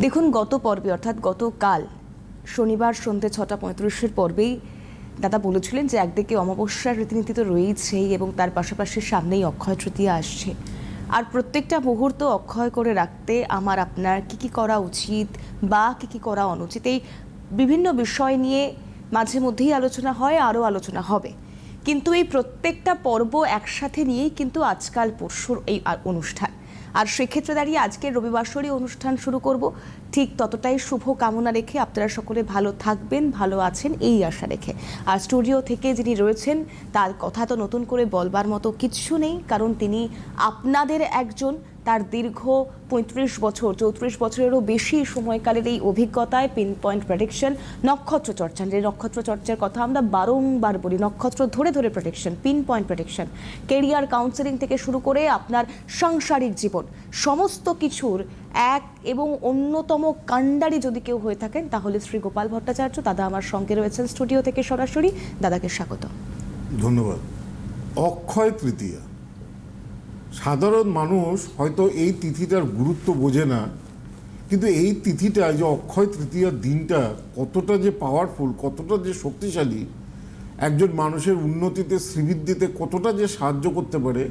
দেখুন, গত পর্বে, অর্থাৎ গতকাল, শনিবার সন্ধ্যে ছটা পঁয়ত্রিশের পর্বেই দাদা বলেছিলেন যে একদিকে অমাবস্যার রীতিনীতি তো রয়েছেই এবং তার পাশাপাশি সামনেই অক্ষয় তৃতীয়া আসছে। আর প্রত্যেকটা মুহূর্ত অক্ষয় করে রাখতে আমার আপনার কি কি করা উচিত বা কি কি করা অনুচিত এই বিভিন্ন বিষয় নিয়ে মাঝে মধ্যেই আলোচনা হয়, আরও আলোচনা হবে। কিন্তু এই প্রত্যেকটা পর্ব একসাথে নিয়েই কিন্তু আজকাল পরশুর এই অনুষ্ঠান। আর সেক্ষেত্রে দাঁড়িয়ে আজকে রবিবাসরই অনুষ্ঠান শুরু করব। ঠিক ততটাই শুভ কামনা রেখে আপনারা সকলে ভালো থাকবেন, ভালো আছেন, এই আশা রেখে। আর স্টুডিও থেকে যিনি রয়েছেন, তার কথা তো নতুন করে বলবার মতো কিচ্ছু নেই, কারণ তিনি আপনাদের একজন। তার দীর্ঘ পঁয়ত্রিশ বছর, চৌত্রিশ বছরেরও বেশি সময়কালের এই অভিজ্ঞতায় পিন পয়েন্ট প্রেডিকশন নক্ষত্র চর্চা যে নক্ষত্র চর্চার কথা আমরা বারংবার বলি, নক্ষত্র ধরে ধরে prediction pin point prediction career counselling থেকে শুরু করে আপনার সাংসারিক জীবন, সমস্ত কিছুর এক এবং অন্যতম কাণ্ডারি যদি কেউ হয়ে থাকেন, তাহলে শ্রী গোপাল ভট্টাচার্য, দাদা আমার সঙ্গে রয়েছেন স্টুডিও থেকে সরাসরি, দাদাকে স্বাগত। ধন্যবাদ। অক্ষয় তৃতীয়া। সাধারণ মানুষ হয়তো এই তিথিটার গুরুত্ব বোঝে না, কিন্তু এই তিথিটা যে অক্ষয় তৃতীয়ার দিনটা কতটা যে পাওয়ারফুল কতটা যে শক্তিশালী, একজন মানুষের উন্নতিতে, শ্রীবৃদ্ধিতে কতটা যে সাহায্য করতে পারে,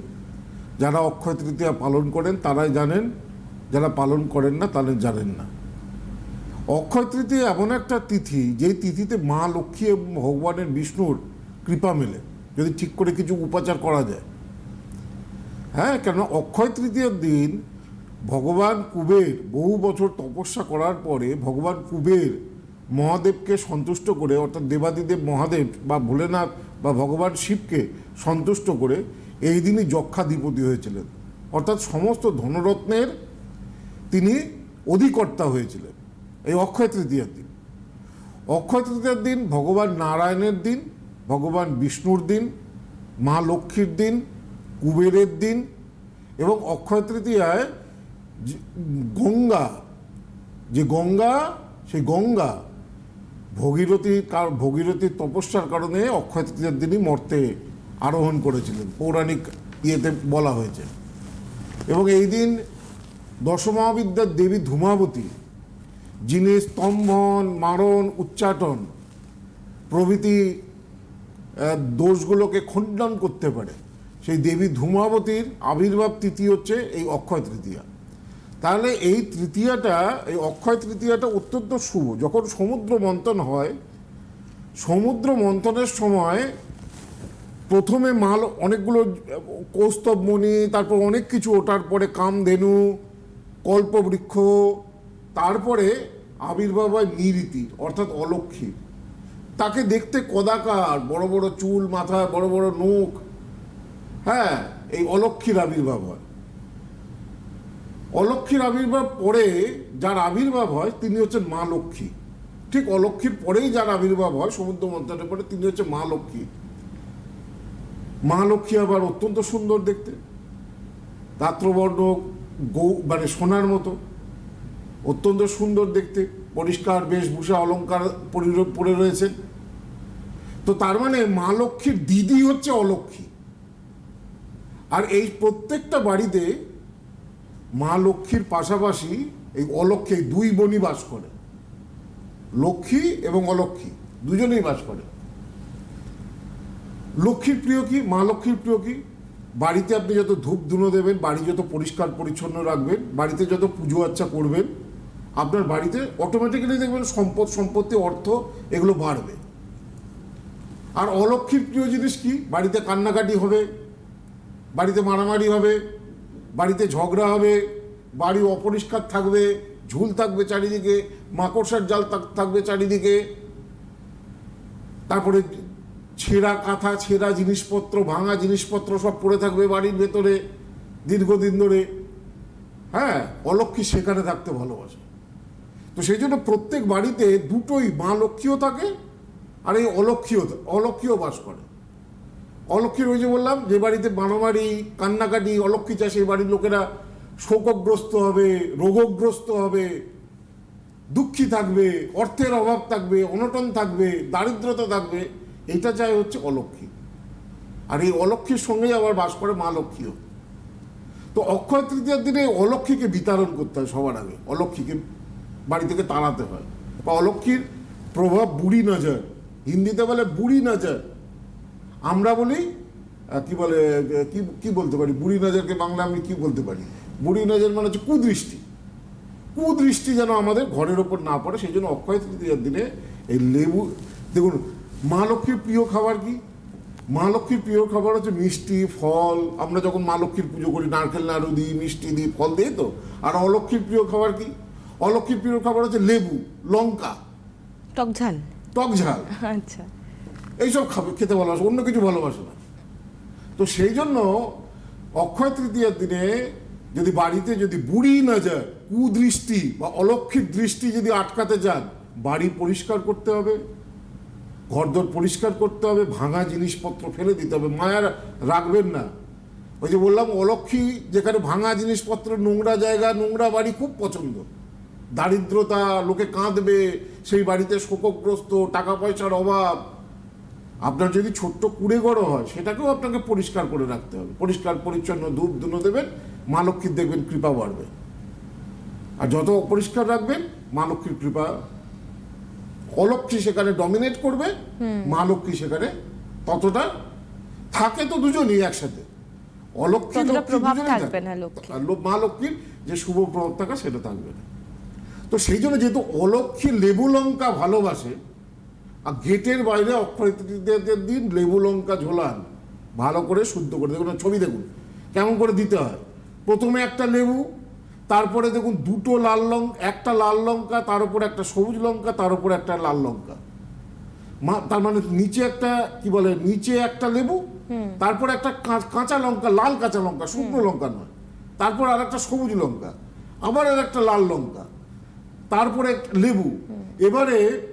যারা অক্ষয় তৃতীয়া পালন করেন তারাই জানেন, যারা পালন করেন না তারা জানেন না। অক্ষয় তৃতীয়া এমন একটা তিথি, যেই তিথিতে মা লক্ষ্মী এবং ভগবানের বিষ্ণুর কৃপা মেলে, যদি ঠিক করে কিছু উপাচার করা যায়। হ্যাঁ কেন অক্ষয় তৃতীয়ার দিন ভগবান কুবের বহু বছর তপস্যা করার পরে ভগবান কুবের মহাদেবকে সন্তুষ্ট করে, অর্থাৎ দেবাদিদেব মহাদেব বা ভোলেনাথ বা ভগবান শিবকে সন্তুষ্ট করে এই দিনই যক্ষাধিপতি হয়েছিলেন। অর্থাৎ সমস্ত ধনরত্নের তিনি অধিকর্তা হয়েছিলেন এই অক্ষয় তৃতীয়ার দিন। অক্ষয় তৃতীয়ার দিন ভগবান নারায়ণের দিন, ভগবান বিষ্ণুর দিন, মা লক্ষ্মীর দিন কুবেরের দিন এবং অক্ষয় তৃতীয়ায় গঙ্গা, যে গঙ্গা, সেই গঙ্গা ভগীরথী কার, ভগীরথীর তপস্যার কারণে অক্ষয় তৃতীয়ার দিনই মর্তে আরোহণ করেছিলেন, পৌরাণিক ইয়েতে বলা হয়েছে। এবং এই দিন দশমহাবিদ্যার দেবী ধূমাবতী, যিনি স্তম্ভন, মারণ, উচ্চাটন প্রভৃতি দোষগুলোকে খণ্ডন করতে পারে। সেই দেবী ধূমাবতীর আবির্ভাব তিথি হচ্ছে এই অক্ষয় তৃতীয়া। তাহলে এই তৃতীয়াটা, এই অক্ষয় তৃতীয়াটা অত্যন্ত শুভ। যখন সমুদ্র মন্থন হয়, সমুদ্র মন্থনের সময় প্রথমে মাল অনেকগুলো, কৌস্তব মণি তারপর অনেক কিছু ওঠার পরে কামধেনু, কল্পবৃক্ষ, তারপরে আবির্ভাব হয় নিরীতি, অর্থাৎ অলক্ষী তাকে দেখতে কদাকার, বড় বড় চুল, মাথায় বড় বড় নখ হ্যাঁ এই অলক্ষীর আবির্ভাব হয়। অলক্ষীর আবির্ভাব পরে যার আবির্ভাব হয়, তিনি হচ্ছেন মা লক্ষ্মী। ঠিক অলক্ষীর পরেই যার আবির্ভাব হয়, সমুদ্র মন্থনের পরে তিনি হচ্ছে মা লক্ষ্মী। মা লক্ষ্মী আবার অত্যন্ত সুন্দর দেখতে। রাত্রবর্ণ গৌ মানে সোনার মতো। অত্যন্ত সুন্দর দেখতে। পরিষ্কার বেশভূষা অলঙ্কার পরি- পরে রয়েছেন। তো তার মানে মা লক্ষ্মীর দিদি হচ্ছে অলক্ষ্মী আর এই প্রত্যেকটা বাড়িতে মা লক্ষ্মীর পাশাপাশি এই অলক্ষ্মী দুই বোনই বাস করে। লক্ষ্মী এবং অলক্ষ্মী, দুজনেই বাস করে। লক্ষ্মীর প্রিয় কি? মা লক্ষ্মীর প্রিয় কি? বাড়িতে আপনি যত ধূপ ধুনো দেবেন, বাড়ি যত পরিষ্কার পরিচ্ছন্ন রাখবেন, বাড়িতে যত পুজো আচ্ছা করবেন, আপনার বাড়িতে অটোমেটিক্যালি দেখবেন সম্পদ, সম্পত্তি, অর্থ এগুলো বাড়বে। আর অলক্ষীর প্রিয় জিনিস কি? বাড়িতে কান্নাকাটি হবে বাড়িতে মারামারি হবে, বাড়িতে ঝগড়া হবে, বাড়ি অপরিষ্কার থাকবে, ঝুল থাকবে চারিদিকে, মাকড়সার জাল থাকবে চারিদিকে। তারপরে ছেঁড়া কাঁথা, ছেঁড়া জিনিসপত্র, ভাঙা জিনিসপত্র সব পড়ে থাকবে বাড়ির ভেতরে দীর্ঘদিন ধরে। হ্যাঁ অলক্ষী সেখানে থাকতে ভালোবাসে। তো সেই জন্য প্রত্যেক বাড়িতে দুটোই মা লক্ষ্মীও থাকে আর এই অলক্ষীও অলক্ষীও বাস করে। অলক্ষীর ওই যে বললাম, যে বাড়িতে মারামারি, কান্নাকাটি অলক্ষী চাষে সেই বাড়ির লোকেরা শোকগ্রস্ত হবে, রোগগ্রস্ত হবে, দুঃখী থাকবে, অর্থের অভাব থাকবে, অনটন থাকবে, দারিদ্রতা থাকবে, এটা চাই হচ্ছে অলক্ষী আর এই অলক্ষীর সঙ্গেই আবার বাস করে মা লক্ষ্মীও। তো অক্ষয় তৃতীয়ার দিনে অলক্ষীকে বিতরণ করতে হয় সবার আগে অলক্ষীকে বাড়ি থেকে তাড়াতে হয়। বা অলক্ষীর প্রভাব বুড়ি নজর হিন্দিতে বলে বুড়ি নজর আমরা বলি কি বলে কি কি বলতে পারি? বুড়ি নজরকে বাংলা আমি কি বলতে পারি? বুড়ি নজর মানে হচ্ছে কুদৃষ্টি। কুদৃষ্টি যেন আমাদের ঘরের ওপর না পড়ে সেই জন্য অক্ষয় তৃতীয়ার দিনে এই লেবু দেখুন মা লক্ষ্মীর প্রিয় খাবার কি? মা লক্ষ্মীর প্রিয় খাবার হচ্ছে মিষ্টি ফল। আমরা যখন মা লক্ষ্মীর পুজো করি নারকেল নাড়ু দিই মিষ্টি দিই ফল দিই তো। আর অলক্ষ্মীর প্রিয় খাবার কি? অলক্ষ্মীর প্রিয় খাবার হচ্ছে লেবু লঙ্কা। টক ঝাল। টক ঝাল। আচ্ছা। এইসব খাবে, খেতে ভালোবাসে, অন্য কিছু ভালোবাসে না। তো সেই জন্য অক্ষয় তৃতীয়ার দিনে যদি বাড়িতে যদি বুড়ি না যায়, কুদৃষ্টি বা অলক্ষিত দৃষ্টি যদি আটকাতে যান বাড়ি পরিষ্কার করতে হবে, ঘরদোর পরিষ্কার করতে হবে, ভাঙা জিনিসপত্র ফেলে দিতে হবে মায়া রাখবেন না। ওই যে বললাম, অলক্ষী যেখানে ভাঙা জিনিসপত্র, নোংরা জায়গা, নোংরা বাড়ি খুব পছন্দ। দারিদ্রতা, লোকে কাঁদবে, সেই বাড়িতে শোকগ্রস্ত, টাকা পয়সার অভাব আপনার যদি ছোট্ট কুড়ে গড়ো হয় সেটাকেও আপনাকে পরিষ্কার করে রাখতে হবে। পরিষ্কার পরিচ্ছন্ন ধূপ ধুনো দেবেন মা লক্ষ্মীর দেখবেন কৃপা বাড়বে। আর যত অপরিষ্কার রাখবেন মা লক্ষ্মীর কৃপা অলক্ষ্মী সেখানে ডমিনেট করবে মা লক্ষ্মী সেখানে ততটা থাকে তো দুজনই একসাথে। অলক্ষ্মী লো- মা লক্ষ্মীর যে শুভ প্রভাব থাকা সেটা থাকবে না। তো সেই জন্য যেহেতু অলক্ষ্মী লেবু লঙ্কা ভালোবাসে আর গেটের বাইরে অক্ষয় দিন লেবু লঙ্কা ঝোলান। ভালো করে শুদ্ধ করে দেখুন ছবি দেখুন কেমন করে দিতে হয়। প্রথমে একটা লেবু তারপরে দেখুন দুটো লাল লঙ্কা একটা লাল লঙ্কা তার উপরে একটা সবুজ লঙ্কা তার উপরে একটা লাল লঙ্কা। মা- তার মানে নিচে একটা কি বলে নিচে একটা লেবু তারপরে একটা কাঁচা লঙ্কা লাল কাঁচা লঙ্কা শুকনো লঙ্কা নয়। তারপর আর একটা সবুজ লঙ্কা আবার আর একটা লাল লঙ্কা তারপরে লেবু। এবারে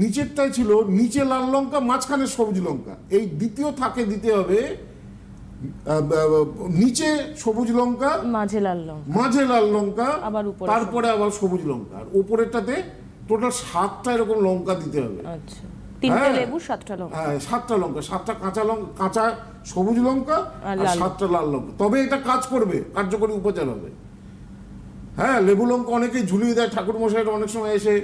নিচেরটাই ছিল নিচে লাল লঙ্কা মাঝখানে সবুজ লঙ্কা। এই দ্বিতীয় থাকে দিতে হবে নিচে সবুজ লঙ্কা মাঝে লাল লঙ্কা। মাঝে লাল লঙ্কা আবার উপরে তারপরে আবার সবুজ লঙ্কা। আর উপরেরটাতে টোটাল সাতটা এরকম লঙ্কা দিতে হবে। আচ্ছা। তিনটে হ্যাঁ। লেবু সাতটা লঙ্কা। হ্যাঁ সাতটা লঙ্কা সাতটা কাঁচা লঙ্কা কাঁচা সবুজ লঙ্কা আর। সাতটা লাল লঙ্কা। তবে এটা কাজ করবে কার্যকরী উপচার হবে। হ্যাঁ লেবু লঙ্কা অনেকেই ঝুলিয়ে দেয় ঠাকুর মশাইটা অনেক সময় এসে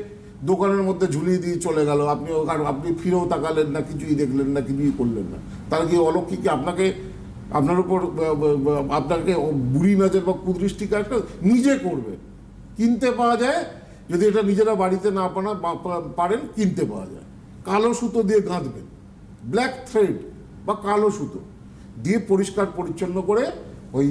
দোকানের মধ্যে ঝুলিয়ে দিয়ে চলে গেল। আপনি ওখানে আপনি ফিরেও তাকালেন না, কিছুই দেখলেন না, কিছুই করলেন না। তার কি অলক্ষী কি আপনাকে, আপনার উপর আপনাকে বুড়ি নজর বা কুদৃষ্টি কাজটা নিজে করবে। কিনতে পাওয়া যায়, যদি এটা নিজেরা বাড়িতে না পানা পারেন, কিনতে পাওয়া যায়। কালো সুতো দিয়ে গাঁথবেন ব্ল্যাক থ্রেড বা কালো সুতো দিয়ে পরিষ্কার পরিচ্ছন্ন করে ওই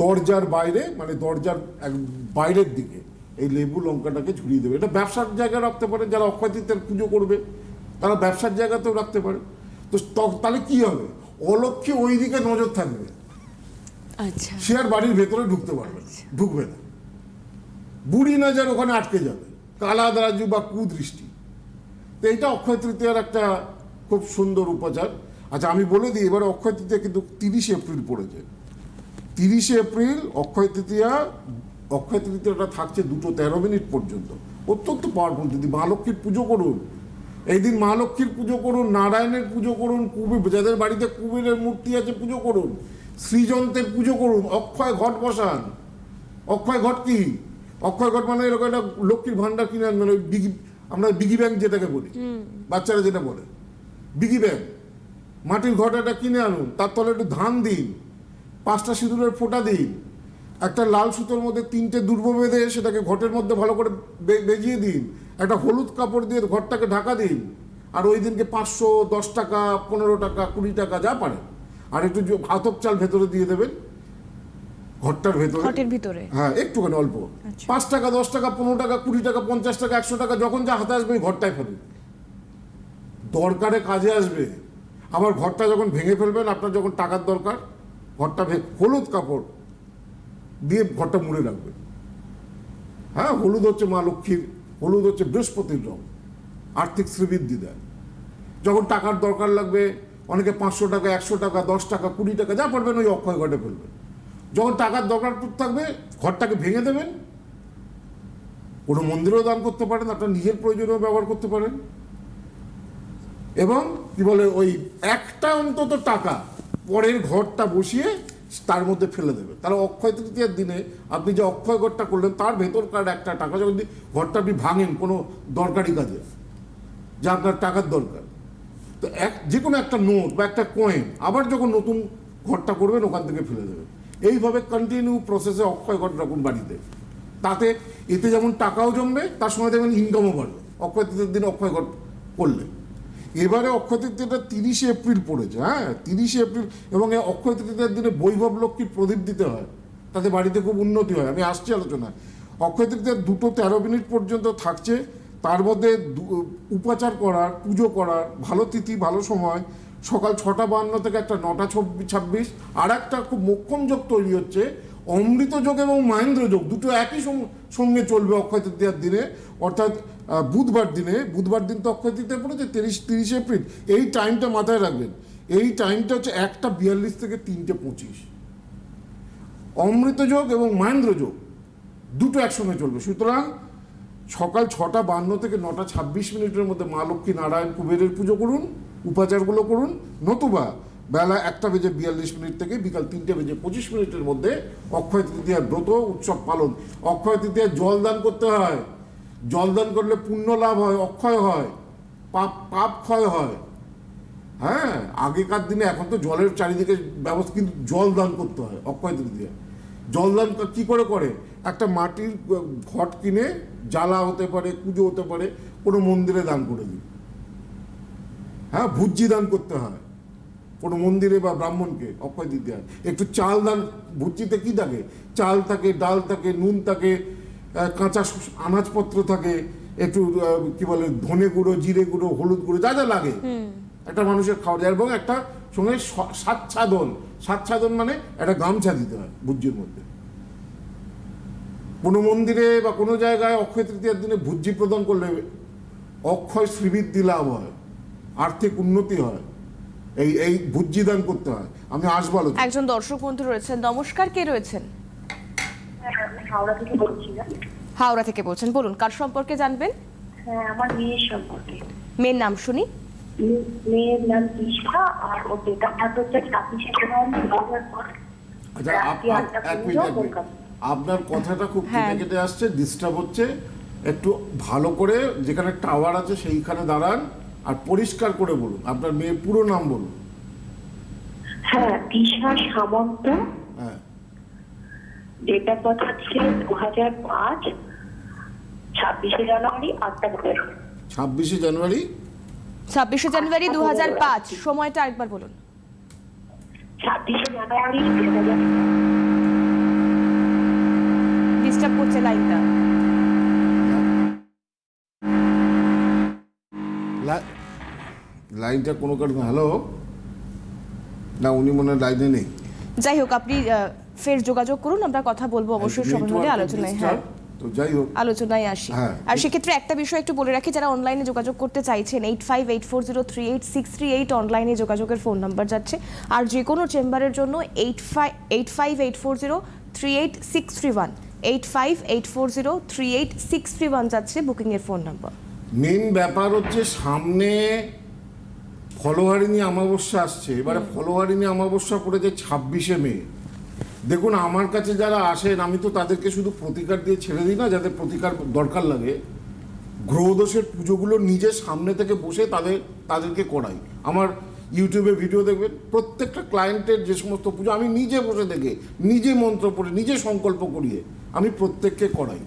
দরজার বাইরে মানে দরজার এক বাইরের দিকে এই লেবু লঙ্কাটাকে ঝুলিয়ে দেবে। এটা ব্যবসার জায়গায় রাখতে পারে যারা অক্ষয় তৃতীয়ার পুজো করবে তারা ব্যবসার জায়গাতেও রাখতে পারে। তো তাহলে কি হবে? অলক্ষী ওই দিকে নজর থাকবে। আচ্ছা। সে আর বাড়ির ভেতরে ঢুকতে পারবে না ঢুকবে না। বুড়ি না নজর ওখানে আটকে যাবে কালা দারাজু বা কুদৃষ্টি। তো এইটা অক্ষয় তৃতীয়ার একটা খুব সুন্দর উপাচার। আচ্ছা আমি বলে দিই এবারে অক্ষয় তৃতীয়া কিন্তু তিরিশে এপ্রিল পড়েছে। তিরিশে এপ্রিল অক্ষয় তৃতীয়া অক্ষয় তৃতীয়াটা থাকছে দুটো তেরো মিনিট পর্যন্ত। অত্যন্ত পাওয়ারফুল দিদি মা লক্ষ্মীর পুজো করুন। এই দিন মা লক্ষ্মীর পুজো করুন নারায়ণের পুজো করুন কুবির যাদের বাড়িতে কুবেরের মূর্তি আছে পুজো করুন। শ্রীযন্ত্রের পুজো করুন অক্ষয় ঘট বসান। অক্ষয় ঘট কি? অক্ষয় ঘট মানে এরকম একটা লক্ষ্মীর ভান্ডার কিনে আনবেন ওই বিগি আমরা বিগি ব্যাংক যেটাকে বলি। বাচ্চারা যেটা বলে বিগি ব্যাংক মাটির ঘট একটা কিনে আনুন তার তলে একটু ধান দিন পাঁচটা সিঁদুরের ফোঁটা দিন। একটা লাল সুতোর মধ্যে তিনটে দুর্ব বেঁধে সেটাকে ঘটের মধ্যে ভালো করে বেজিয়ে দিন। একটা হলুদ কাপড় দিয়ে ঘরটাকে ঢাকা দিন। আর ওই দিনকে পাঁচশো দশ টাকা পনেরো টাকা কুড়ি টাকা যা পারেন। আর একটু আতপ চাল ভেতরে দিয়ে দেবেন। ঘরটার ভেতরে। ঘটের ভিতরে? হ্যাঁ একটুখানি অল্প। আচ্ছা। পাঁচ টাকা দশ টাকা পনেরো টাকা কুড়ি টাকা পঞ্চাশ টাকা একশো টাকা যখন যা হাতে আসবে ওই ঘরটায় ফেলবেন দরকারে কাজে আসবে। আবার ঘরটা যখন ভেঙে ফেলবেন আপনার যখন টাকার দরকার ঘরটা হলুদ কাপড় দিয়ে ঘরটা মুড়ে রাখবে। হ্যাঁ হলুদ হচ্ছে মা লক্ষ্মীর, হলুদ হচ্ছে বৃহস্পতির রং, আর্থিক শ্রীবৃদ্ধি দেয়। যখন টাকার দরকার লাগবে, অনেকে পাঁচশো টাকা, একশো টাকা, দশ টাকা, কুড়ি টাকা, যা পারবেন ওই অক্ষয় ঘটে ফেলবেন। যখন টাকার দরকার থাকবে, ঘরটাকে ভেঙে দেবেন। কোনো মন্দিরেও দান করতে পারেন, আপনার নিজের প্রয়োজনেও ব্যবহার করতে পারেন। এবং কি বলে, ওই একটা অন্তত টাকা পরের ঘরটা বসিয়ে তার মধ্যে ফেলে দেবে। তাহলে অক্ষয় তৃতীয়ার দিনে আপনি যে অক্ষয় ঘরটা করলেন, তার ভেতরকার একটা টাকা যখন ঘরটা আপনি ভাঙেন কোনো দরকারি কাজে। যা আপনার টাকার দরকার। তো এক, যে কোনো একটা নোট বা একটা কয়েন আবার যখন নতুন ঘরটা করবেন, ওখান থেকে ফেলে দেবেন এইভাবে কন্টিনিউ প্রসেসে অক্ষয় ঘর রাখুন বাড়িতে। তাতে এতে যেমন টাকাও জমবে, তার সঙ্গে দেখবেন ইনকামও বাড়বে। অক্ষয় তৃতীয়ার দিনে অক্ষয় ঘর করলে এবারে অক্ষয় তৃতীয়টা তিরিশে এপ্রিল পড়েছে হ্যাঁ? তিরিশে এপ্রিল এবং এই অক্ষয় তৃতীয়ার দিনে বৈভব লক্ষ্মীর প্রদীপ দিতে হয়। তাতে বাড়িতে খুব উন্নতি হয়। আমি আসছি আলোচনা অক্ষয় তৃতীয়ার দুটো তেরো মিনিট পর্যন্ত থাকছে। তার মধ্যে উপাচার করার, পুজো করার, ভালো তিথি, ভালো সময়, সকাল ছটা বান্ন থেকে একটা নটা ছব্বিশ ছাব্বিশ, আর একটা খুব মোক্ষম যোগ তৈরি হচ্ছে, অমৃত যোগ এবং মহেন্দ্র যোগ, দুটো একই সঙ্গ- চলবে অক্ষয় তৃতীয়ার দিনে। অর্থাৎ বুধবার দিনে, বুধবার দিন তো অক্ষয় তৃতীয়া পড়েছে, তিরিশ, তিরিশে এপ্রিল। এই টাইমটা মাথায় রাখবেন। এই টাইমটা হচ্ছে একটা বিয়াল্লিশ থেকে তিনটে পঁচিশ। অমৃত যোগ এবং মহেন্দ্র যোগ দুটো একসঙ্গে চলবে। সুতরাং সকাল ছটা বান্ন থেকে নটা ছাব্বিশ মিনিটের মধ্যে মা লক্ষ্মী নারায়ণ কুবেরের পুজো করুন, উপাচারগুলো করুন, নতুবা বেলা একটা বেজে বিয়াল্লিশ মিনিট থেকে বিকাল তিনটে বেজে পঁচিশ মিনিটের মধ্যে অক্ষয় তৃতীয়ার ব্রত উৎসব পালন। অক্ষয় তৃতীয়ার জল দান করতে হয়। জল দান করলে পুণ্য লাভ হয়, অক্ষয় হয়, পাপ পাপ ক্ষয় হয়। হ্যাঁ আগেকার দিনে এখন তো জলের চারিদিকে ব্যবস্থা, কিন্তু জল দান করতে হয়, অক্ষয় তৃতীয়া। জল দান ক- করে করে? একটা মাটির ঘট কিনে জ্বালা হতে পারে, পুজো হতে পারে, কোনো মন্দিরে দান করে দিই। হ্যাঁ ভুজ্জি দান করতে হয়, কোনো মন্দিরে বা ব্রাহ্মণকে, অক্ষয় দিতে হয় একটু চাল দান ভুজ্জিতে কি থাকে? চাল থাকে, ডাল থাকে, নুন থাকে কাঁচা আনাজপত্র থাকে একটু কি বলে ধনে গুঁড়ো জিরে গুঁড়ো হলুদ গুঁড়ো যা যা লাগে। একটা মানুষের খাওয়া যায় এবং একটা সঙ্গে স- সাচ্ছাদন সাচ্ছাদন মানে একটা গামছা দিতে হয় ভুজ্জির মধ্যে। কোনো মন্দিরে বা কোনো জায়গায় অক্ষয় তৃতীয়ার দিনে ভুজ্জি প্রদান করলে অক্ষয় শ্রীবৃদ্ধি লাভ হয় আর্থিক উন্নতি হয়। এই এই ভুজ্জি দান করতে হয়। আমি আসব একজন দর্শক বন্ধু রয়েছেন। নমস্কার কে রয়েছেন? হ্যাঁ, হাওড়া থেকে বলছিলাম হাওড়া থেকে বলছেন। বলুন কার সম্পর্কে জানবেন? হ্যাঁ আমার মেয়ের সম্পর্কে। মেয়ের নাম শুনি। মেয়ের নাম আর ওর ডেট অফ হচ্ছে ছাব্বিশে জানুয়ারি দু হাজার পাঁচ। আচ্ছা। আপনার কথাটা খুব হ্যাঁ। কেটে কেটে আসছে ডিস্টার্ব হচ্ছে। একটু ভালো করে যেখানে টাওয়ার আছে সেইখানে দাঁড়ান আর পরিষ্কার করে বলুন। আপনার মেয়ের পুরো নাম বলুন। হ্যাঁ Tisha Samanta date of birth হচ্ছে দু হাজার পাঁচ ছাব্বিশে জানুয়ারি আটটা করে ছাব্বিশে জানুয়ারি? ছাব্বিশে জানুয়ারি দু হাজার পাঁচ। সময়টা একবার বলুন। ছাব্বিশে জানুয়ারি দু হাজার ডিস্টার্ব করছে লাইনটা লা- লাইনটা কোনো কারণে হ্যালো না উনি মনে হয় লাইনে নেই। যাই হোক আপনি আহ, ফের যোগাযোগ করুন আমরা কথা বলব অবশ্যই সময় হলে আলোচনায় হ্যাঁ। তো যাই হোক। আলোচনায় আসি। হ্যাঁ। আর সেক্ষেত্রে একটা বিষয় একটু বলে রাখি যারা অনলাইনে যোগাযোগ করতে চাইছেন eight five eight four zero three eight six three eight অনলাইনে যোগাযোগের ফোন নাম্বার যাচ্ছে। আর যে কোনো চেম্বারের জন্য eight five eight five eight four zero three eight six three one eight five eight four zero three eight six three one যাচ্ছে বুকিংয়ের phone number main ব্যাপার হচ্ছে সামনে ফলোহারিণী অমাবস্যা আসছে। এবারে ফলোহারিণী অমাবস্যা পড়েছে ছাব্বিশে মে। দেখুন, আমার কাছে যারা আসেন, আমি তো তাদেরকে শুধু প্রতিকার দিয়ে ছেড়ে দিই না, যাদের প্রতিকার দরকার লাগে, গ্রহদোষের পুজোগুলো নিজের সামনে থেকে বসে তাদের, তাদেরকে করাই। আমার ইউটিউবে ভিডিও দেখবেন, প্রত্যেকটা ক্লায়েন্টের যে সমস্ত পুজো আমি নিজে বসে দেখে, নিজে মন্ত্র পড়ে, নিজে সংকল্প করিয়ে আমি প্রত্যেককে করাই।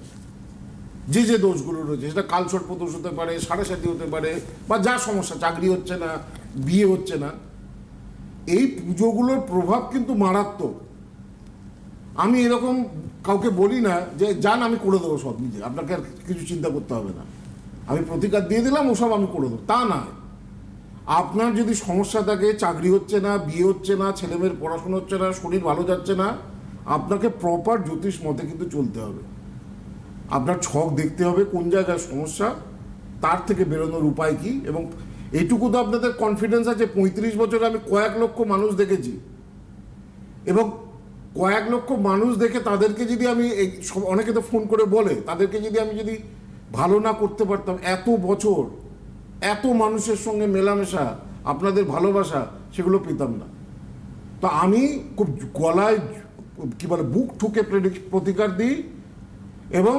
যে যে দোষগুলো রয়েছে, সেটা কালসর্প দোষ হতে পারে সাড়ে সাথী হতে পারে, বা যা সমস্যা, চাকরি হচ্ছে না, বিয়ে হচ্ছে না, এই পুজোগুলোর প্রভাব কিন্তু মারাত্মক। আমি এরকম কাউকে বলি না যে, যান, আমি করে দেবো সব নিজে আপনাকে আর কিছু চিন্তা করতে হবে না। আমি প্রতিকার দিয়ে দিলাম ওসব আমি করে দেবো। তা নয়। আপনার যদি সমস্যা থাকে, চাকরি হচ্ছে না, বিয়ে হচ্ছে না, ছেলেমেয়ের পড়াশোনা হচ্ছে না, শরীর ভালো যাচ্ছে না, আপনাকে প্রপার জ্যোতিষ মতে কিন্তু চলতে হবে। আপনার ছক দেখতে হবে, কোন জায়গায় সমস্যা, তার থেকে বেরোনোর উপায় কি, এবং এটুকু তো আপনাদের কনফিডেন্স আছে, পঁয়ত্রিশ বছরে আমি কয়েক লক্ষ মানুষ দেখেছি। এবং কয়েক লক্ষ মানুষ দেখে তাদেরকে যদি আমি অনেকে তো ফোন করে বলে, তাদেরকে যদি আমি যদি ভালো না করতে পারতাম, এত বছর, এত মানুষের সঙ্গে মেলামেশা, আপনাদের ভালোবাসা, সেগুলো পেতাম না। তো আমি খুব গলায় কি বলে, বুক ঠুকে প্রতিকার দিই এবং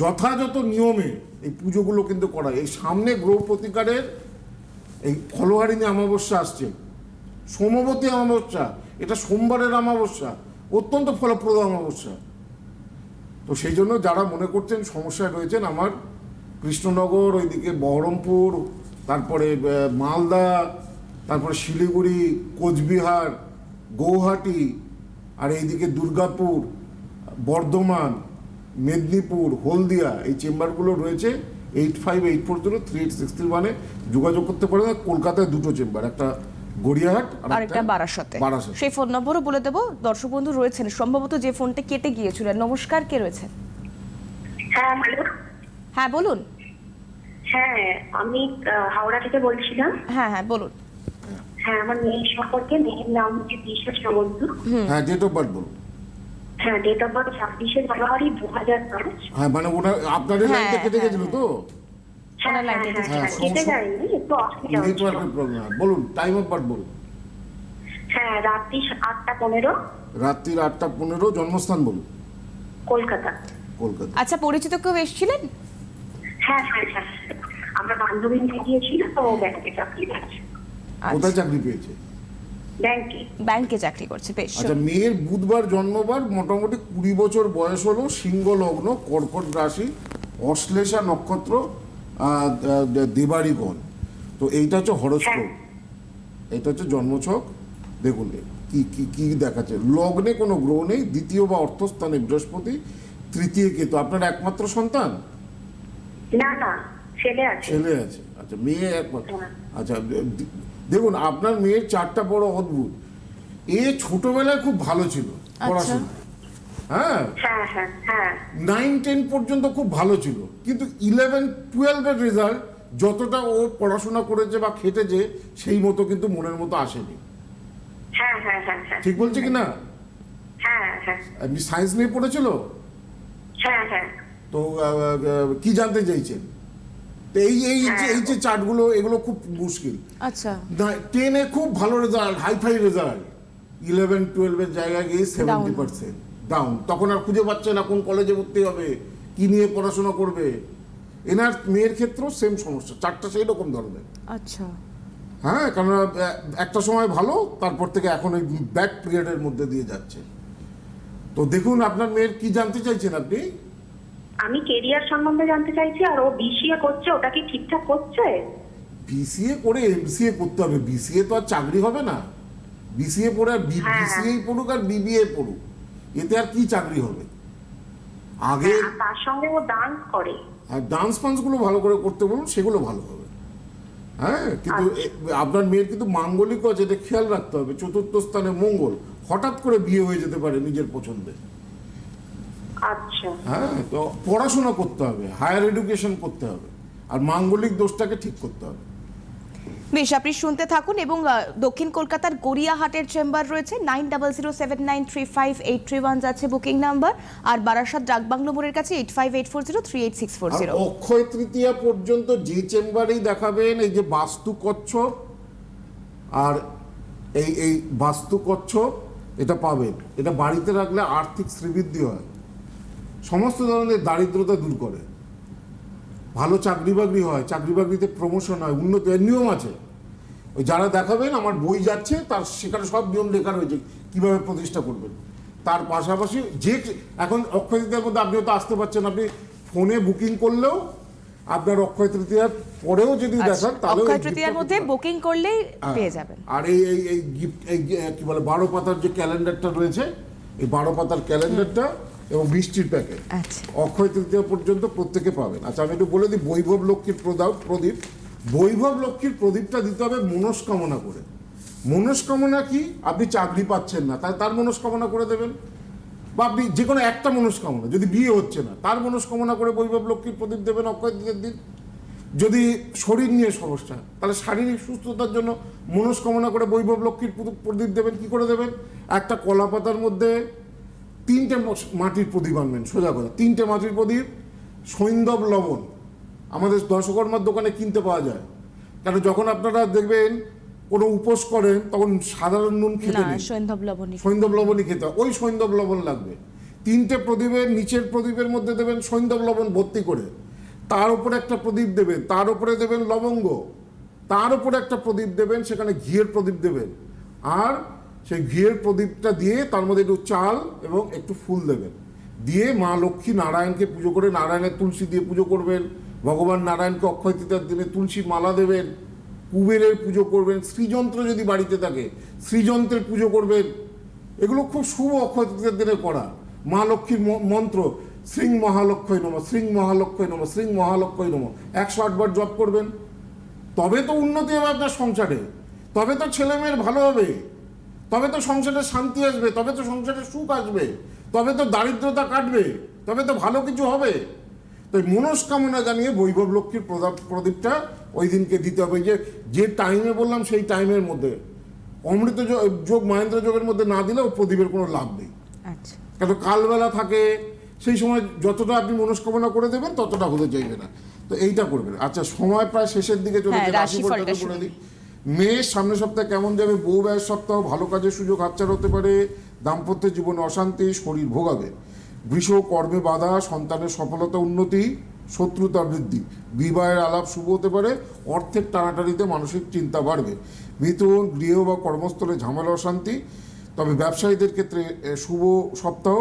যথাযথ নিয়মে এই পুজোগুলো কিন্তু করা এই সামনে গ্রহ প্রতিকারের এই ফলোহারিণী অমাবস্যা আসছে। সোমবতী অমাবস্যা, এটা সোমবারের অমাবস্যা। অত্যন্ত ফলপ্রদ অমাবস্যা তো সেই জন্য যারা মনে করছেন সমস্যায় রয়েছেন, আমার কৃষ্ণনগর, ওইদিকে বহরমপুর, তারপরে মালদা, তারপরে শিলিগুড়ি, কোচবিহার, গৌহাটি, আর এইদিকে দুর্গাপুর, বর্ধমান, মেদিনীপুর, হলদিয়া, এই চেম্বারগুলো রয়েছে eight five eight four zero three eight six three ওয়ানে যোগাযোগ করতে পারেন। কলকাতায় দুটো চেম্বার, একটা গড়িয়াহাট আর একটা বারাসতে। সেই ফোন নম্বরও বলে দেবো। দর্শক বন্ধু রয়েছেন। সম্ভবত যে ফোনটা কেটে গিয়েছিল। নমস্কার কে রয়েছে হ্যাঁ হ্যালো হ্যাঁ বলুন। হ্যাঁ আমি আহ, হাওড়া থেকে বলছিলাম। হ্যাঁ হ্যাঁ বলুন। হ্যাঁ আমার মেয়ের সম্পর্কে মেয়ের নাম হচ্ছে দিশা সামন্ত হ্যাঁ ডেট অফ বার্থ বলুন। হ্যাঁ ডেট অফ বার্থ ছাব্বিশে জানুয়ারি দু হাজার পাঁচ। হ্যাঁ মানে ওনার আপনাদের হ্যাঁ, লাইনটা কেটে হ্যাঁ, গেছিল তো? হ্যাঁ। ওনার হ্যাঁ লাইনে হ্যাঁ হ্যাঁ, কেটে সমস্যা- যায়নি একটু নেটওয়ার্কের প্রবলেম বলুন টাইম অফ বার্থ বলুন? রাত্রি আটটা পনেরো। রাত্রির আটটা পনেরো জন্মস্থান বলুন। কলকাতা। কলকাতা। আচ্ছা পরিচিত কেউ এসেছিলেন? হ্যাঁ হ্যাঁ হ্যাঁ আমরা বান্ধবী নিয়ে গিয়েছিল তো ব্যাংকে চাকরি কোথায় চাকরি পেয়েছে? ব্যাংকে। ব্যাংকে চাকরি করছে বেশ। আচ্ছা মেয়ের বুধবার জন্মবার মোটামুটি কুড়ি বছর বয়স হলো সিংহ লগ্ন কর্কট রাশি অশ্লেষা নক্ষত্র আহ, দে- দেবাড়িগণ তো এইটা হচ্ছে হরস্কোপ। এটা হচ্ছে জন্মছক। দেখুন কি কি কি দেখাচ্ছে? লগ্নে কোনো গ্রহ নেই দ্বিতীয় বা অর্থস্থানে বৃহস্পতি তৃতীয় কেতু। আপনার একমাত্র সন্তান? না না ছেলে আছে। ছেলে আছে। আচ্ছা মেয়ে একমাত্র। হ্যাঁ। আচ্ছা দেখুন আপনার মেয়ের চারটা বড় অদ্ভুত। এ ছোটবেলায় খুব ভালো ছিল পড়াশোনা। হ্যাঁ। হ্যাঁ হ্যাঁ হ্যাঁ। নাইন টেন পর্যন্ত খুব ভালো ছিল। কিন্তু ইলেভেন টুয়েলভের রেজাল্ট যতটা ও পড়াশোনা করেছে বা খেটেছে সেই মতো কিন্তু মনের মতো আসেনি। হ্যাঁ হ্যাঁ হ্যাঁ হ্যাঁ। ঠিক বলছে কি না? হ্যাঁ হ্যাঁ। আপনি সায়েন্স নিয়ে পড়েছিল? হ্যাঁ হ্যাঁ। তো কি জানতে চাইছেন? তো এই এই যে এই যে চার্টগুলো এগুলো খুব মুশকিল। আচ্ছা। টেনে খুব ভালো result hi fi result eleven টুয়েলভের জায়গায় গিয়ে সেভেন্টি পার্সেন্ট ডাউন তখন আর খুঁজে পাচ্ছে না কোন কলেজে ভর্তি হবে কি নিয়ে পড়াশোনা করবে। এনার মেয়ের ক্ষেত্রেও সেম সমস্যা চারটা সেই রকম ধরনের। আচ্ছা। হ্যাঁ কারণ একটা সময় ভালো তারপর থেকে এখন ওই ব্যাক পিরিয়ডের মধ্যে দিয়ে যাচ্ছে। তো দেখুন আপনার মেয়ের কি জানতে চাইছেন আপনি? আমি কেরিয়ার সম্বন্ধে জানতে চাইছি আর ও বিসিএ করছে ওটা কি ঠিকঠাক করছে? বিসিএ করে এমসিএ করতে হবে। বিসিএ তো আর চাকরি হবে না। বিসিএ পড়ে আর হ্যাঁ। বিসিএ পড়ুক আর বিবিএ পড়ুক। এতে আর কি চাকরি হবে? আগে তার সঙ্গে ও ডান্স করে। আর ডান্স ফান্সগুলো ভালো করে করতে বলুন সেগুলো ভালো হবে। হ্যাঁ কিন্তু আপনার মেয়ের কিন্তু মাঙ্গলিক আছে এটা খেয়াল রাখতে হবে। চতুর্থ স্থানে মঙ্গল হঠাৎ করে বিয়ে হয়ে যেতে পারে নিজের পছন্দে। আচ্ছা। হ্যাঁ তো পড়াশোনা করতে হবে হায়ার এডুকেশন করতে হবে আর মাঙ্গলিক দোষটাকে ঠিক করতে হবে। বেশ, আপনি শুনতে থাকুন এবং দক্ষিণ কলকাতার গড়িয়াহাটের চেম্বার রয়েছে nine double zero seven nine three five eight three one যাচ্ছে বুকিং নাম্বার, আর বারাসাত ডাকবাংলো মোড়ের কাছে eight five eight four zero three eight six four zero Akshaya Tritiya পর্যন্ত যে চেম্বারেই দেখাবেন, এই যে বাস্তু কচ্ছপ, আর এই এই বাস্তু কচ্ছপ, এটা পাবেন। এটা বাড়িতে রাখলে আর্থিক শ্রীবৃদ্ধি হয়। সমস্ত ধরনের দারিদ্রতা দূর করে। ভালো চাকরি বাকরি হয়, চাকরি বাকরিতে প্রমোশন হয়, উন্নতি নিয়ম আছে। ওই যারা দেখাবেন আমার বই যাচ্ছে তার সেখানে সব নিয়ম লেখা রয়েছে কীভাবে প্রতিষ্ঠা করবেন। তার পাশাপাশি যে এখন অক্ষয় তৃতীয়ার মধ্যে আপনি তো আসতে পারছেন আপনি ফোনে বুকিং করলেও আপনার অক্ষয় তৃতীয়ার পরেও যদি দেখান তাহলে আচ্ছা, অক্ষয় তৃতীয়ার মধ্যে বুকিং করলেই পেয়ে যাবেন। আর এই এই এই গিফট এই কি বলে বারো পাতার যে ক্যালেন্ডারটা রয়েছে এই বারো পাতার ক্যালেন্ডারটা এবং বৃষ্টির প্যাকেট আচ্ছা। অক্ষয় তৃতীয়া পর্যন্ত প্রত্যেকে পাবেন। আচ্ছা আমি একটু বলে দিই বৈভব লক্ষ্মীর প্রদাব প্রদীপ বৈভব লক্ষ্মীর প্রদীপটা দিতে হবে মনস্কামনা করে। মনস্কামনা কি? আপনি চাকরি পাচ্ছেন না তাই তার মনস্কামনা করে দেবেন। বা আপনি যে কোনো একটা মনস্কামনা, যদি বিয়ে হচ্ছে না, তার মনস্কামনা করে বৈভব লক্ষ্মীর প্রদীপ দেবেন অক্ষয় তৃতীয়ার দিন। যদি শরীর নিয়ে সমস্যা, তাহলে শারীরিক সুস্থতার জন্য মনস্কামনা করে বৈভব লক্ষ্মীর প্রদীপ দেবেন, কি করে দেবেন? একটা কলা পাতার মধ্যে তিনটে মাটির প্রদীপ আনবেন, সোজা কথা, তিনটে মাটির প্রদীপ, সৈন্দব লবণ। আমাদের দশকর্মার দোকানে কিনতে পাওয়া যায়। কারণ যখন আপনারা দেখবেন কোনো উপোস করেন তখন সাধারণ নুন খেতে না নেই। সৈন্ধব লবণী সৈন্দব লবণই খেতে। ওই সৈন্দব লবণ লাগবে। তিনটে প্রদীপের নিচের প্রদীপের মধ্যে দেবেন সৈন্দব লবণ ভর্তি করে। তার উপরে একটা প্রদীপ দেবেন তার উপরে দেবেন লবঙ্গ। তার উপরে একটা প্রদীপ দেবেন সেখানে ঘিয়ের প্রদীপ দেবেন। আর সেই ঘিয়ের প্রদীপটা দিয়ে তার মধ্যে একটু চাল এবং একটু ফুল দেবেন। দিয়ে মা লক্ষ্মী নারায়ণকে পুজো করে নারায়ণের তুলসী দিয়ে পুজো করবেন। ভগবান নারায়ণকে অক্ষয় তৃতীয়ার দিনে তুলসী মালা দেবেন, কুবেরের পুজো করবেন, শ্রীযন্ত্র যদি বাড়িতে থাকে, শ্রীযন্ত্রের পুজো করবেন। এগুলো খুব শুভ অক্ষয় তৃতীয়ার দিনে করা। মা লক্ষ্মীর মন্ত্র, শ্রী মহালক্ষই নম, শ্রী মহালক্ষই নম, শ্রী মহালক্ষই নম। একশো আটবার জপ করবেন। তবে তো উন্নতি হবে আপনার সংসারে। তবে তো ছেলে মেয়ের ভালো হবে। তবে তো সংসারে শান্তি আসবে, তবে তো সংসারে সুখ আসবে। তবে তো দারিদ্রতা কাটবে, তবে তো ভালো কিছু হবে। তো মনস্কামনা জানিয়ে বৈভব লক্ষ্মীর প্রদা- প্রদীপটা ওই দিনকে দিতে হবে। যে যে টাইমে বললাম সেই টাইমের মধ্যে। অমৃত যোগ মহেন্দ্র যোগের মধ্যে না দিলেও প্রদীপের কোনো লাভ নেই। আচ্ছা। কারণ কালবেলা থাকে সেই সময় যতটা আপনি মনস্কামনা করে দেবেন ততটা হতে চাইবে না। তো এইটা করবেন। আচ্ছা সময় প্রায় শেষের দিকে চলে রাশিফলটা রাশিফলটা বলে দিই। মেষ সামনের সপ্তাহে কেমন যাবে? বউ ব্যয়ের সপ্তাহ ভালো কাজের সুযোগ হাতছাড়া হতে পারে। দাম্পত্য জীবনে অশান্তি শরীর ভোগাবে। বৃষ কর্মে বাধা, সন্তানের সফলতা, উন্নতি, শত্রুতা বৃদ্ধি। বিবাহের আলাপ শুভ হতে পারে, অর্থের টানাটানিতে মানসিক চিন্তা বাড়বে। মিথুন গৃহ বা কর্মস্থলে ঝামেলা, অশান্তি। তবে ব্যবসায়ীদের ক্ষেত্রে শুভ সপ্তাহ।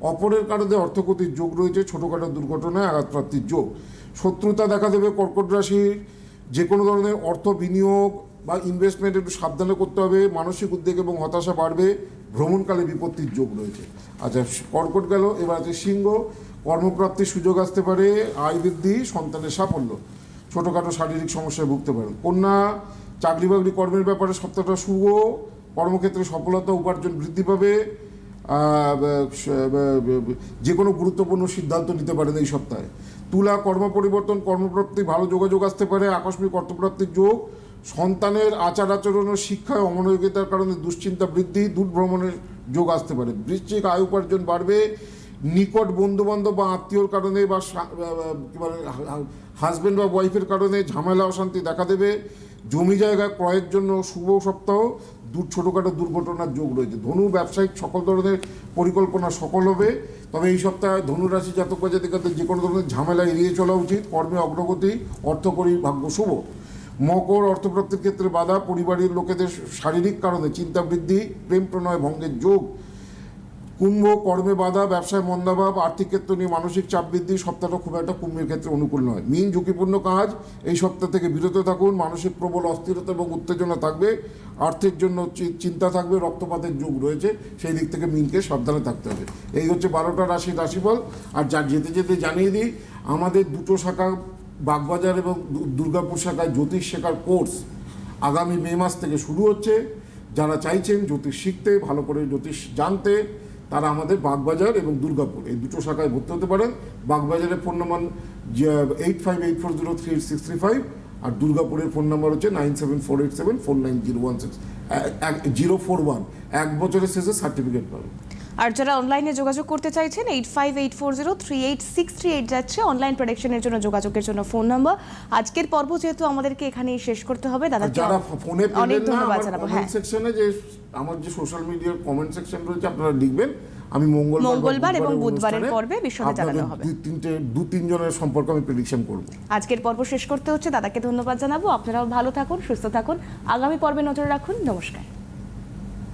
অপরের কারণে অর্থক্ষতির যোগ রয়েছে, ছোটোখাটো দুর্ঘটনায় আঘাতপ্রাপ্তির যোগ। শত্রুতা দেখা দেবে কর্কট রাশির। যে কোনো ধরনের অর্থ বিনিয়োগ বা ইনভেস্টমেন্ট একটু সাবধানে করতে হবে। মানসিক উদ্বেগ এবং হতাশা বাড়বে। ভ্রমণকালে বিপত্তির যোগ রয়েছে। আচ্ছা কর্কট গেল, এবার আছে সিংহ। কর্মপ্রাপ্তির সুযোগ আসতে পারে, আয় বৃদ্ধি, সন্তানের সাফল্য। ছোটোখাটো শারীরিক সমস্যায় ভুগতে পারেন। কন্যা চাকরি বাকরি কর্মের ব্যাপারে সপ্তাহটা শুভ। কর্মক্ষেত্রে সফলতা, উপার্জন বৃদ্ধি পাবে। যে কোনো গুরুত্বপূর্ণ সিদ্ধান্ত নিতে পারেন এই সপ্তাহে। তুলা কর্ম পরিবর্তন, কর্মপ্রাপ্তি, ভালো যোগাযোগ আসতে পারে, আকস্মিক অর্থপ্রাপ্তির যোগ। সন্তানের আচার আচরণ ও শিক্ষায় অমনোযোগিতার কারণে দুশ্চিন্তা বৃদ্ধি দূরভ্রমণের যোগ আসতে পারে। বৃশ্চিক আয় উপার্জন বাড়বে, নিকট বন্ধু বান্ধব বা আত্মীয়র কারণে বা হাজব্যান্ড বা ওয়াইফের কারণে ঝামেলা, অশান্তি দেখা দেবে। জমি জায়গা ক্রয়ের জন্য শুভ সপ্তাহ, দূর ছোটোখাটো দুর্ঘটনার যোগ রয়েছে। ধনু ব্যবসায়িক সকল ধরনের পরিকল্পনা সফল হবে। তবে এই সপ্তাহে ধনুরাশি জাতক বা যে কোনো ধরনের ঝামেলা এড়িয়ে চলা উচিত। কর্মে অগ্রগতি, অর্থকরী ভাগ্য শুভ। মকর অর্থপ্রাপ্তির ক্ষেত্রে বাধা, পরিবারের লোকেদের শারীরিক কারণে চিন্তা বৃদ্ধি, প্রেম প্রণয় ভঙ্গের যোগ, কুম্ভ কর্মে বাধা, ব্যবসায় মন্দাভাব, আর্থিক ক্ষেত্র নিয়ে মানসিক চাপ বৃদ্ধি, সপ্তাহটা খুব একটা কুম্ভের ক্ষেত্রে অনুকূল নয়। মিন ঝুঁকিপূর্ণ কাজ, এই সপ্তাহ থেকে বিরত থাকুন, মানসিক প্রবল অস্থিরতা এবং উত্তেজনা থাকবে আর্থিক জন্য চিন্তা থাকবে, রক্তপাতের যুগ রয়েছে, সেই দিক থেকে মিনকে সাবধানে থাকতে হবে। এই হচ্ছে বারোটা রাশির রাশিফল। আর যা যেতে যেতে জানিয়ে দিই, আমাদের দুটো শাখা বাগবাজার এবং দুর্গাপুর শাখায় জ্যোতিষ শেখার কোর্স আগামী মে মাস থেকে শুরু হচ্ছে। যারা চাইছেন জ্যোতিষ শিখতে, ভালো করে জ্যোতিষ জানতে, তারা আমাদের বাগবাজার এবং দুর্গাপুর এই দুটো শাখায় ভর্তি হতে পারেন। বাগবাজারের phone number eight five eight four zero three six three five আর দুর্গাপুরের ফোন নাম্বার হচ্ছে nine seven four eight seven four nine zero one six zero four one এক বছরের শেষে সার্টিফিকেট পাবেন। আর যারা অনলাইনে যোগাযোগ করতে চাইছেন eight five eight four zero three eight six three eight যাচ্ছে। অনলাইন প্রোডাকশনের জন্য যোগাযোগের জন্য ফোন নাম্বার আজকের পর্ব যেহেতু আমাদেরকে এখানেই শেষ করতে হবে দাদা যারা ফোনে অনেক ধন্যবাদ জানাব হ্যাঁ। সেকশনে যে আমার যে সোশ্যাল মিডিয়ার কমেন্ট সেকশন রয়েছে আপনারা লিখবেন। আমি মঙ্গলবার মঙ্গলবার এবং বুধবারের পর্বে বিশদে জানানো হবে। দু তিনটে দু তিনজনের সম্পর্কে আমি প্রেডিকশন করব। আজকের পর্ব শেষ করতে হচ্ছে। দাদাকে ধন্যবাদ জানাব। আপনারাও ভালো থাকুন সুস্থ থাকুন। আগামী পর্বে নজর রাখুন। নমস্কার।